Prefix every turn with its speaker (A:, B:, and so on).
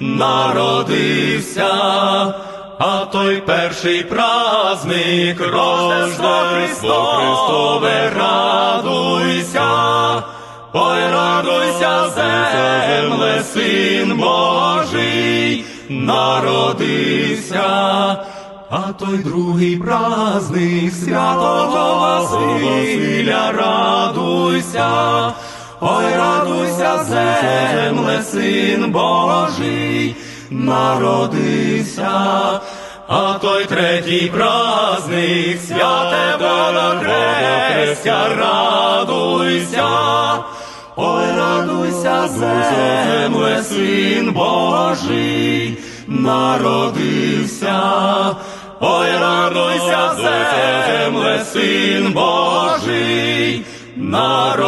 A: народився, а той перший праздник Рождество Христове, радуйся, ой, радуйся, земле, син Божий, народився. А той другий праздник святого Василя, радуйся, ой, радуйся, земле, син Божий, народився. А той третій праздник святе Водохрестя, радуйся, ой, радуйся, земле, син Божий, народився. Ой, радуйся, земле, син Божий, народився.